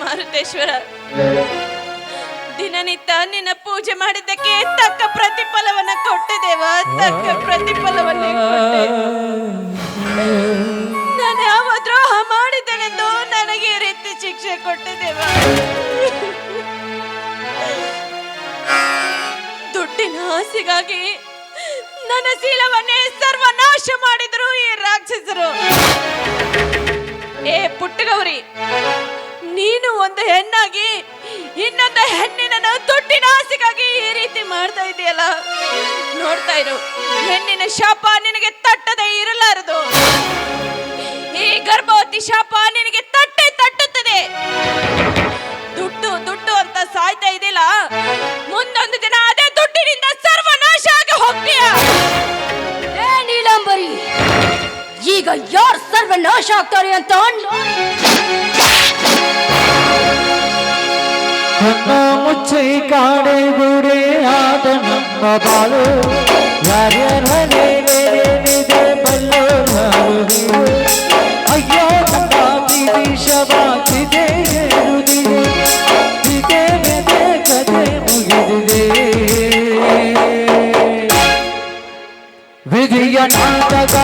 ಪರಮೇಶ್ವರ ದಿನನಿತ್ಯ ನಿನ್ನ ಪೂಜೆ ಮಾಡಿದ್ದಕ್ಕೆ ತಕ್ಕ ಪ್ರತಿಫಲವನ್ನ ಕೊಟ್ಟಿದ್ದೇವ ದೇವ, ತಕ್ಕ ಪ್ರತಿಫಲವನ್ನ ನಾನು ಯಾವ ದ್ರೋಹ ಮಾಡಿದ್ದೇನೆಂದು ನನಗೆ ರೀತಿ ಶಿಕ್ಷೆ ಕೊಟ್ಟಿದ್ದೇವ ದೇವ. ದುಡ್ಡಿನ ಆಸೆಗಾಗಿ ನನ್ನ ಶೀಲವನ್ನೇ ಸರ್ವನಾಶ ಮಾಡಿದ್ರು ಈ ರಾಕ್ಷಸರು. ಏ ಪುಟ್ಟಗೌರಿ ನೀನು ಒಂದು ಹೆಣ್ಣಾಗಿ, ಇನ್ನೊಂದು ಹೆಣ್ಣಿನ ದುಡ್ಡಿನ ಆಸೆಗಾಗಿ ಈ ರೀತಿ ಮಾಡ್ತಾ ಇದೆಯಲ್ಲ? ನೋಡ್ತಾ ಇರು, ಹೆಣ್ಣಿನ ಶಾಪ ನಿನಗೆ ತಟ್ಟದೆ ಇರಲಾರದು. ಈ ಗರ್ಭವತಿ ಶಾಪ ನಿನಗೆ ತಟ್ಟೆ ತಟ್ಟುತ್ತದೆ. ದುಡ್ಡು ದುಡ್ಡು ಅಂತ ಸಾಯ್ತಾ ಇದೆಯಲ್ಲ, ಮುಂದೊಂದು ದಿನ ಅದೇ ದುಡ್ಡಿನಿಂದ ಸರ್ವನಾಶ ಆಗಿ ಹೋಗ್ತೀಯ. ಏ ನೀಲಾಂಬರಿ, ಈಗ ಯಾರು ಸರ್ವನಾಶ ಆಗ್ತಾರೆ ಅಂತ ಮುಚ್ಚಿ ಕಾಡೆ ಗುಡೆ ಆದ ನಮ್ಮ ಬಾಳು ಯಾರ್ಯಾರೇ ಬಲ್ಲೋ ನಾವು ಅಯ್ಯೋ ನಮ್ಮ ಬೀದಿ ಶವಾಗಿದೆ ಹೇಳುದಿದೆ ಇದೇ ಬೆದೆ ಕತೆ ಮುಗಿದಿದೆ ವಿಧಿಯ ನಾಟಕ